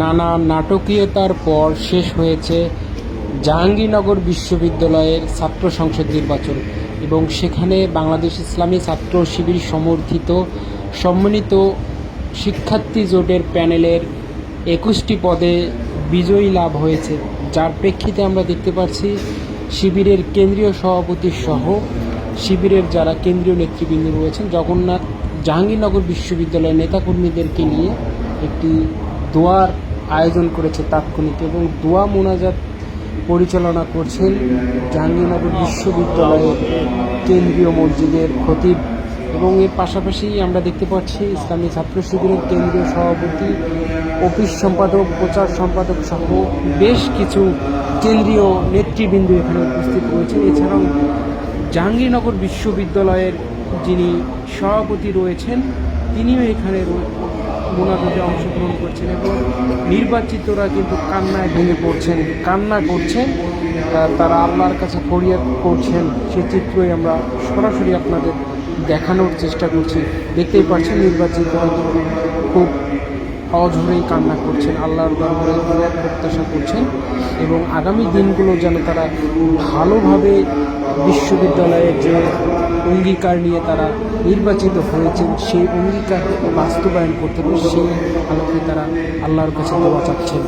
নানা নাটকীয়তার পর শেষ হয়েছে জাহাঙ্গীরনগর বিশ্ববিদ্যালয়ের ছাত্র সংসদ নির্বাচন এবং সেখানে বাংলাদেশ ইসলামী ছাত্র শিবির সমর্থিত সম্মানিত শিক্ষার্থী জোটের প্যানেলের একুশটি পদে বিজয়ী লাভ হয়েছে। যার প্রেক্ষিতে আমরা দেখতে পাচ্ছি শিবিরের কেন্দ্রীয় সভাপতি সহ শিবিরের যারা কেন্দ্রীয় নেতৃবৃন্দ রয়েছেন, জগন্নাথ জাহাঙ্গীরনগর বিশ্ববিদ্যালয়ের নেতাকর্মীদেরকে নিয়ে একটি দোয়ার আয়োজন করেছে তাৎক্ষণিক এবং দোয়া মোনাজাত পরিচালনা করছেন জাহাঙ্গীরনগর বিশ্ববিদ্যালয়ের কেন্দ্রীয় মসজিদের খতিব এবং এর পাশাপাশি আমরা দেখতে পাচ্ছি ইসলামী ছাত্র শিবিরের কেন্দ্রীয় সভাপতি, অফিস সম্পাদক, প্রচার সম্পাদক সহ বেশ কিছু কেন্দ্রীয় নেতৃবৃন্দ এখানে উপস্থিত রয়েছেন। এছাড়াও জাহাঙ্গীরনগর বিশ্ববিদ্যালয়ের যিনি সভাপতি রয়েছেন, তিনিও এখানে মোনাজাতে অংশগ্রহণ করছেন এবং নির্বাচিতরা কিন্তু কান্নায় ভেঙে পড়ছেন, কান্না করছেন তারা আল্লাহর কাছে ফরিয়াদ করছেন। সে চিত্রই আমরা সরাসরি আপনাদের দেখানোর চেষ্টা করছি। দেখতেই পাচ্ছেন নির্বাচিতরা খুব অঝরেই কান্না করছেন, আল্লাহর দরবারে দোয়া প্রত্যাশা করছেন এবং আগামী দিনগুলো যেন তারা ভালোভাবে বিশ্ববিদ্যালয়ের যে অঙ্গীকার নিয়ে তারা নির্বাচিত হয়েছেন, সেই অঙ্গীকার বাস্তবায়ন করতে সেই আলোকে তারা আল্লাহর কাছে দোয়া চাচ্ছেন।